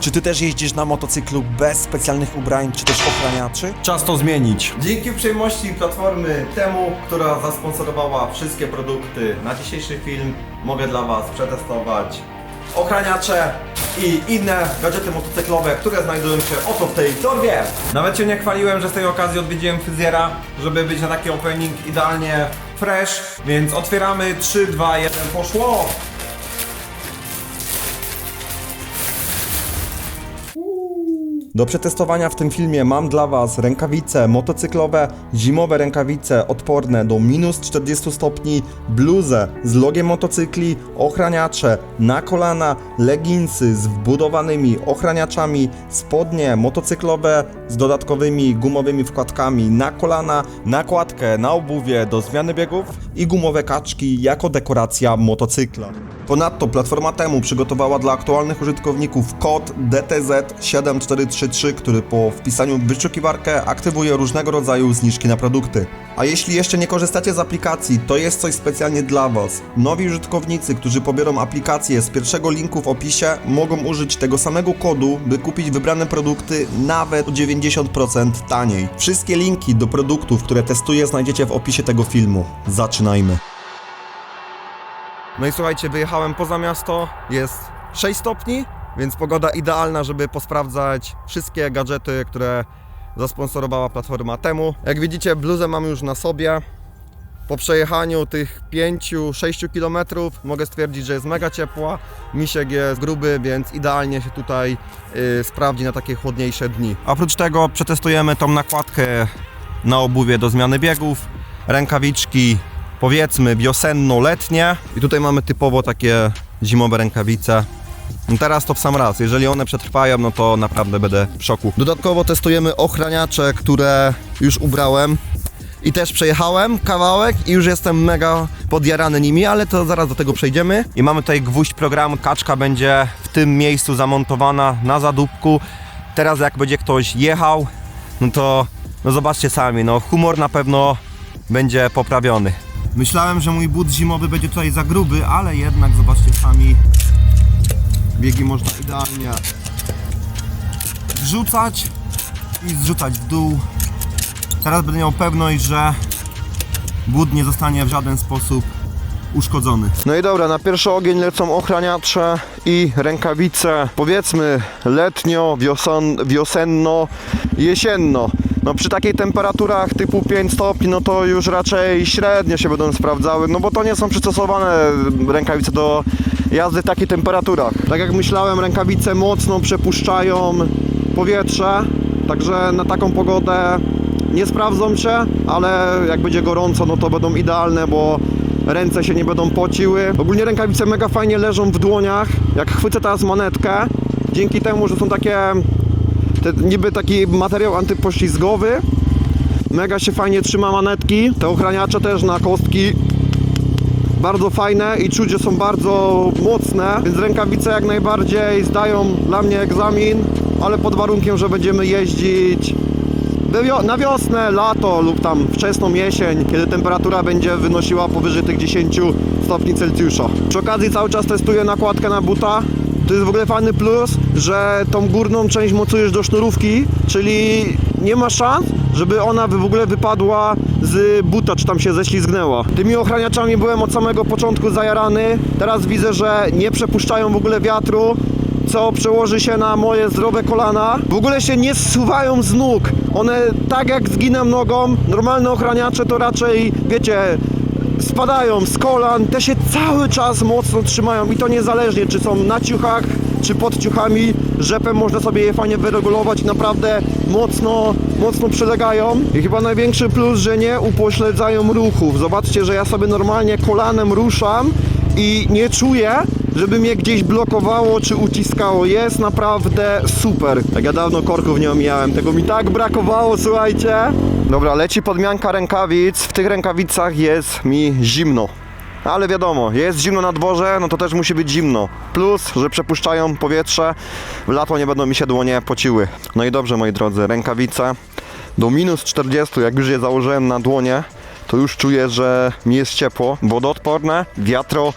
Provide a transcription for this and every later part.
Czy ty też jeździsz na motocyklu bez specjalnych ubrań, czy też ochraniaczy? Czas to zmienić. Dzięki uprzejmości platformy Temu, która zasponsorowała wszystkie produkty na dzisiejszy film, mogę dla Was przetestować ochraniacze i inne gadżety motocyklowe, które znajdują się oto w tej torbie. Nawet się nie chwaliłem, że z tej okazji odwiedziłem fryzjera, żeby być na taki opening idealnie fresh, więc otwieramy 3, 2, 1, poszło! Do przetestowania w tym filmie mam dla Was rękawice motocyklowe, zimowe rękawice odporne do minus 40 stopni, bluzę z logiem motocykli, ochraniacze na kolana, leginsy z wbudowanymi ochraniaczami, spodnie motocyklowe z dodatkowymi gumowymi wkładkami na kolana, nakładkę na obuwie do zmiany biegów i gumowe kaczki jako dekoracja motocykla. Ponadto platforma Temu przygotowała dla aktualnych użytkowników kod DTZ7433, który po wpisaniu w wyszukiwarkę aktywuje różnego rodzaju zniżki na produkty. A jeśli jeszcze nie korzystacie z aplikacji, to jest coś specjalnie dla Was. Nowi użytkownicy, którzy pobiorą aplikację z pierwszego linku w opisie, mogą użyć tego samego kodu, by kupić wybrane produkty nawet o 90% taniej. Wszystkie linki do produktów, które testuję, znajdziecie w opisie tego filmu. Zaczynajmy. No i słuchajcie, wyjechałem poza miasto, jest 6 stopni, więc pogoda idealna, żeby posprawdzać wszystkie gadżety, które zasponsorowała platforma Temu. Jak widzicie, bluzę mam już na sobie. Po przejechaniu tych 5-6 km mogę stwierdzić, że jest mega ciepła. Misiek jest gruby, więc idealnie się tutaj y, sprawdzi na takie chłodniejsze dni. Oprócz tego przetestujemy tą nakładkę na obuwie do zmiany biegów, rękawiczki powiedzmy wiosenno-letnie i tutaj mamy typowo takie zimowe rękawice. No teraz to w sam raz, jeżeli one przetrwają, no to naprawdę będę w szoku. Dodatkowo testujemy ochraniacze, które już ubrałem i też przejechałem kawałek i już jestem mega podjarany nimi, ale to zaraz do tego przejdziemy. I mamy tutaj gwóźdź programu, kaczka będzie w tym miejscu zamontowana na zadupku. Teraz jak będzie ktoś jechał, no to no zobaczcie sami, no humor na pewno będzie poprawiony. Myślałem, że mój but zimowy będzie tutaj za gruby, ale jednak zobaczcie sami, biegi można idealnie wrzucać i zrzucać w dół. Teraz będę miał pewność, że but nie zostanie w żaden sposób uszkodzony. No i dobra, na pierwszy ogień lecą ochraniacze i rękawice, powiedzmy letnio, wiosen, wiosenno, jesienno. No przy takich temperaturach typu 5 stopni, no to już raczej średnio się będą sprawdzały, no bo to nie są przystosowane rękawice do jazdy w takich temperaturach. Tak jak myślałem, rękawice mocno przepuszczają powietrze, także na taką pogodę nie sprawdzą się, ale jak będzie gorąco, no to będą idealne, bo ręce się nie będą pociły. Ogólnie rękawice mega fajnie leżą w dłoniach. Jak chwycę teraz manetkę, dzięki temu, że są takie niby taki materiał antypoślizgowy, mega się fajnie trzyma manetki. Te ochraniacze też na kostki bardzo fajne i czuć, że są bardzo mocne, więc rękawice jak najbardziej zdają dla mnie egzamin, ale pod warunkiem, że będziemy jeździć na wiosnę, lato lub tam wczesną jesień, kiedy temperatura będzie wynosiła powyżej tych 10 stopni Celsjusza. Przy okazji cały czas testuję nakładkę na buta. To jest w ogóle fajny plus, że tą górną część mocujesz do sznurówki, czyli nie ma szans, żeby ona w ogóle wypadła z buta, czy tam się ześlizgnęła. Tymi ochraniaczami byłem od samego początku zajarany. Teraz widzę, że nie przepuszczają w ogóle wiatru, co przełoży się na moje zdrowe kolana. W ogóle się nie zsuwają z nóg. One tak jak zginę nogą, normalne ochraniacze to raczej, wiecie, spadają z kolan, te się cały czas mocno trzymają i to niezależnie czy są na ciuchach, czy pod ciuchami, rzepem można sobie je fajnie wyregulować i naprawdę mocno, mocno przylegają. I chyba największy plus, że nie upośledzają ruchów. Zobaczcie, że ja sobie normalnie kolanem ruszam i nie czuję, żeby mnie gdzieś blokowało czy uciskało. Jest naprawdę super. Tak ja dawno korków nie omijałem, tego mi tak brakowało, słuchajcie. Dobra, leci podmianka rękawic. W tych rękawicach jest mi zimno. Ale wiadomo, jest zimno na dworze, no to też musi być zimno. Plus, że przepuszczają powietrze, w lato nie będą mi się dłonie pociły. No i dobrze, moi drodzy, rękawice do minus 40, jak już je założyłem na dłonie, to już czuję, że mi jest ciepło. Wodoodporne, wiatro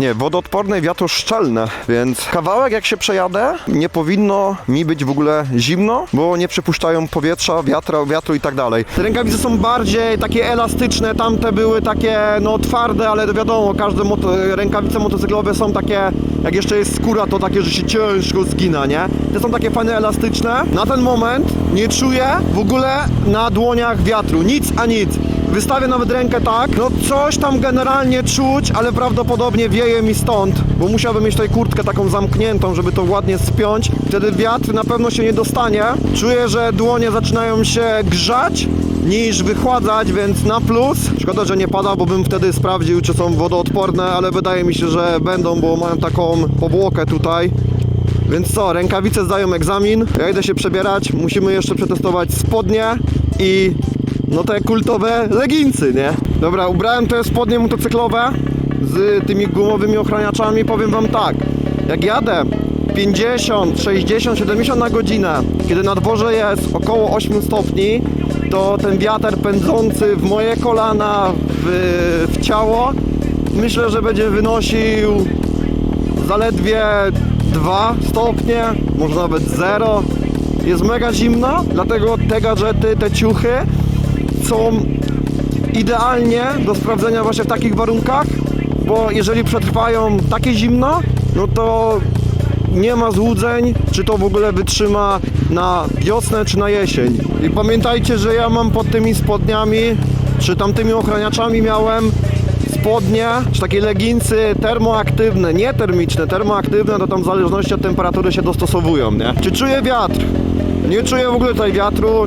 Nie, wodoodporne i wiatroszczelne, więc kawałek jak się przejadę, nie powinno mi być w ogóle zimno, bo nie przepuszczają powietrza, wiatra, wiatru i tak dalej. Te rękawice są bardziej takie elastyczne, tamte były takie no twarde, ale wiadomo, każde moto- rękawice motocyklowe są takie, jak jeszcze jest skóra, to takie, że się ciężko zgina, nie? Te są takie fajne, elastyczne. Na ten moment nie czuję w ogóle na dłoniach wiatru, nic a nic. Wystawię nawet rękę tak, no coś tam generalnie czuć, ale prawdopodobnie wieje mi stąd, bo musiałbym mieć tutaj kurtkę taką zamkniętą, żeby to ładnie spiąć. Wtedy wiatr na pewno się nie dostanie. Czuję, że dłonie zaczynają się grzać niż wychładzać, więc na plus. Szkoda, że nie pada, bo bym wtedy sprawdził, czy są wodoodporne, ale wydaje mi się, że będą, bo mają taką powłokę tutaj. Więc co, rękawice zdają egzamin, ja idę się przebierać, musimy jeszcze przetestować spodnie i no te kultowe leginsy, nie? Dobra, ubrałem te spodnie motocyklowe z tymi gumowymi ochraniaczami, powiem wam tak, jak jadę 50, 60, 70 na godzinę, kiedy na dworze jest około 8 stopni, to ten wiatr pędzący w moje kolana, w, w ciało, myślę, że będzie wynosił zaledwie 2 stopnie, może nawet 0. Jest mega zimno, dlatego te gadżety, te ciuchy są idealnie do sprawdzenia właśnie w takich warunkach, bo jeżeli przetrwają takie zimno, no to nie ma złudzeń, czy to w ogóle wytrzyma na wiosnę, czy na jesień. I pamiętajcie, że ja mam pod tymi spodniami, czy tamtymi ochraniaczami miałem spodnie, czy takie leginsy termoaktywne, nie termiczne, termoaktywne, to tam w zależności od temperatury się dostosowują, nie? Czy czuję wiatr? Nie czuję w ogóle tutaj wiatru.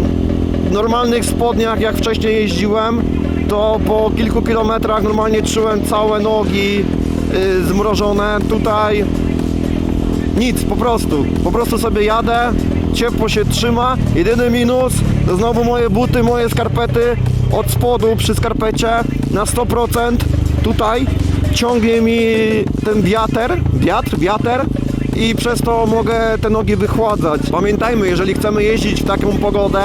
Normalnych spodniach, jak wcześniej jeździłem, to po kilku kilometrach normalnie czułem całe nogi yy, zmrożone. Tutaj nic, po prostu. Po prostu sobie jadę, ciepło się trzyma. Jedyny minus to znowu moje buty, moje skarpety od spodu przy skarpecie na 100%. Tutaj ciągnie mi ten wiatr, wiatr, wiatr i przez to mogę te nogi wychładzać. Pamiętajmy, jeżeli chcemy jeździć w taką pogodę,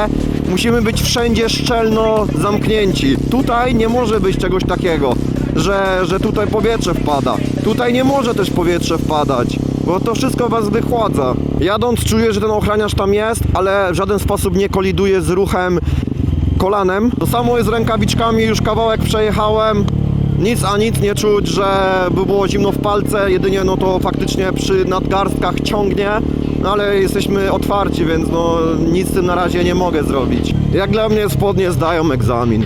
musimy być wszędzie szczelno zamknięci. Tutaj nie może być czegoś takiego, że, że tutaj powietrze wpada. Tutaj nie może też powietrze wpadać bo to wszystko was wychładza. Jadąc czuję, że ten ochraniacz tam jest, ale w żaden sposób nie koliduje z ruchem kolanem. To samo jest z rękawiczkami, już kawałek przejechałem. Nic a nic nie czuć, że by było zimno w palce, jedynie no to faktycznie przy nadgarstkach ciągnie, no ale jesteśmy otwarci, więc no nic z tym na razie nie mogę zrobić. Jak dla mnie spodnie zdają egzamin.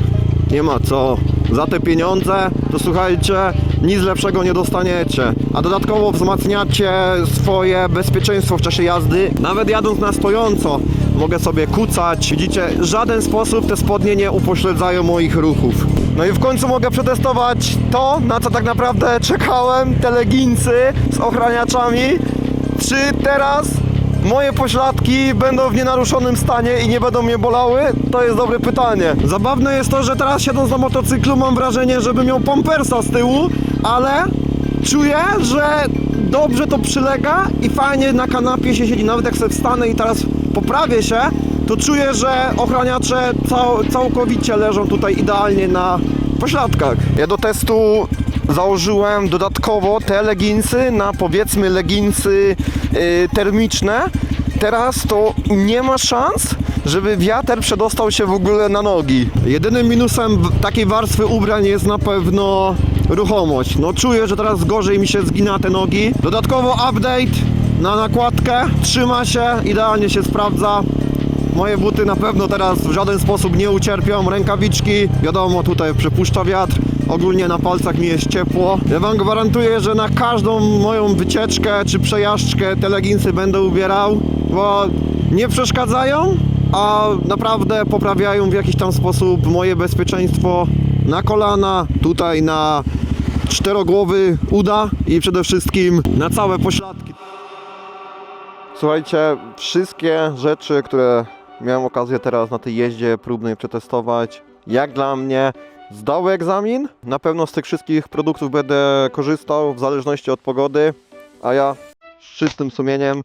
Nie ma co. Za te pieniądze, to słuchajcie, nic lepszego nie dostaniecie. A dodatkowo wzmacniacie swoje bezpieczeństwo w czasie jazdy. Nawet jadąc na stojąco, mogę sobie kucać. Widzicie, w żaden sposób te spodnie nie upośledzają moich ruchów. No i w końcu mogę przetestować to, na co tak naprawdę czekałem, te leginsy z ochraniaczami. Czy teraz moje pośladki będą w nienaruszonym stanie i nie będą mnie bolały? To jest dobre pytanie. Zabawne jest to, że teraz siedząc na motocyklu mam wrażenie, żebym miał pompersa z tyłu, ale czuję, że dobrze to przylega i fajnie na kanapie się siedzi. Nawet jak sobie wstanę i teraz poprawię się, to czuję, że ochraniacze cał, całkowicie leżą tutaj idealnie na pośladkach. Ja do testu założyłem dodatkowo te leginsy na powiedzmy leginsy yy, termiczne. Teraz to nie ma szans, żeby wiatr przedostał się w ogóle na nogi. Jedynym minusem takiej warstwy ubrań jest na pewno ruchomość. No czuję, że teraz gorzej mi się zgina te nogi. Dodatkowo update na nakładkę, trzyma się, idealnie się sprawdza. Moje buty na pewno teraz w żaden sposób nie ucierpią. Rękawiczki, wiadomo, tutaj przepuszcza wiatr. Ogólnie na palcach mi jest ciepło. Ja Wam gwarantuję, że na każdą moją wycieczkę czy przejażdżkę te leginsy będę ubierał, bo nie przeszkadzają, a naprawdę poprawiają w jakiś tam sposób moje bezpieczeństwo na kolana, tutaj na czterogłowy uda i przede wszystkim na całe pośladki. Słuchajcie, wszystkie rzeczy, które miałem okazję teraz na tej jeździe próbnej przetestować, jak dla mnie zdały egzamin. Na pewno z tych wszystkich produktów będę korzystał w zależności od pogody, a ja z czystym sumieniem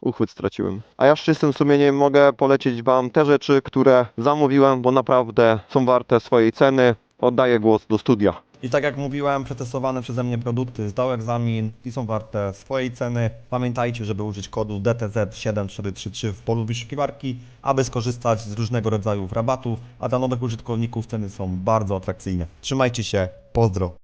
uchwyt straciłem. A ja z czystym sumieniem mogę polecić Wam te rzeczy, które zamówiłem, bo naprawdę są warte swojej ceny. Oddaję głos do studia. I tak jak mówiłem, przetestowane przeze mnie produkty zdały egzamin i są warte swojej ceny. Pamiętajcie, żeby użyć kodu DTZ7433 w polu wyszukiwarki, aby skorzystać z różnego rodzaju rabatów, a dla nowych użytkowników ceny są bardzo atrakcyjne. Trzymajcie się, pozdro!